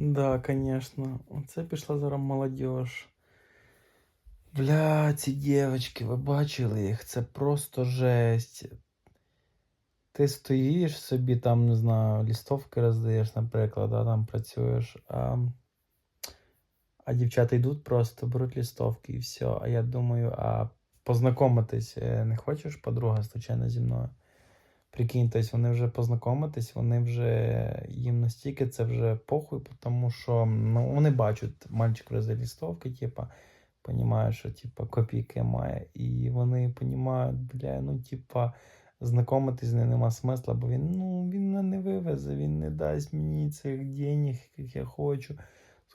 Да, конечно. Оце пішла зараз молодіж. Бля, ці дівчатки, ви бачили їх? Це просто жесть. Ти стоїш собі там, не знаю, лістовки роздаєш, наприклад, а там працюєш. А, а дівчата йдуть просто, беруть лістовки і все. А я думаю, а познайомитись е, не хочеш, подруга, случайно зі мною? Прикинь, тобто вони вже познайомитись, вони вже їм настільки це вже похуй, тому що ну, вони бачать, мальчик роздає лістовки, типа, понімає, що типа копійки має. І вони понімають, бля, ну типа, знайомитись з ним нема смисла, бо він, ну, він мене не вивезе, він не дасть мені цих денег, яких я хочу.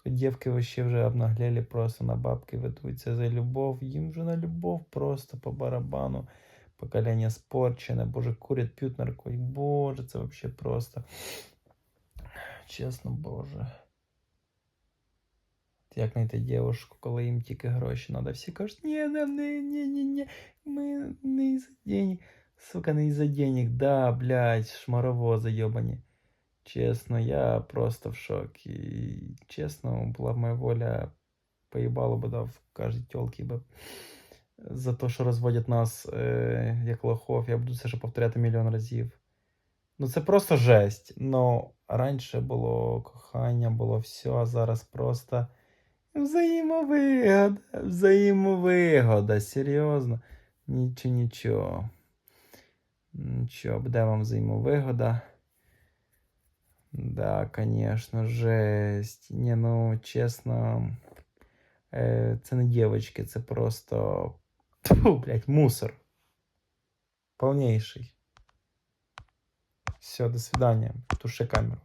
Дівки вообще вже обнаглели просто на бабки ведуться за любов. Їм вже на любов просто по барабану. Покоління спорчене, боже, курять, п'ють наркотик. Боже, це вообще просто. Чесно, боже. Як знайти дівушку, коли їм тільки гроші треба. Всі кажуть, ні, нам не, ні, ні, ні, ми не із-за денег. Сука, не із-за денег. Да, блядь, шмарово йобані. Чесно, я просто в шокі. І, чесно, була б моя воля, поїбало би дав кожній тёлки би за те, що розводять нас е, як лохов. Я буду це ще повторяти мільйон разів. Ну, це просто жесть. Ну, раніше було кохання, було все, а зараз просто взаємовигода, взаємовигода, серйозно. Нічого, нічого. Нічого, буде вам взаємовигода. Да, конечно, жесть. Не, ну, чесно, е, це не дівчатки, це просто. Тьфу, блядь, мусор. Полнейший. Все, до свидания. Туши камеру.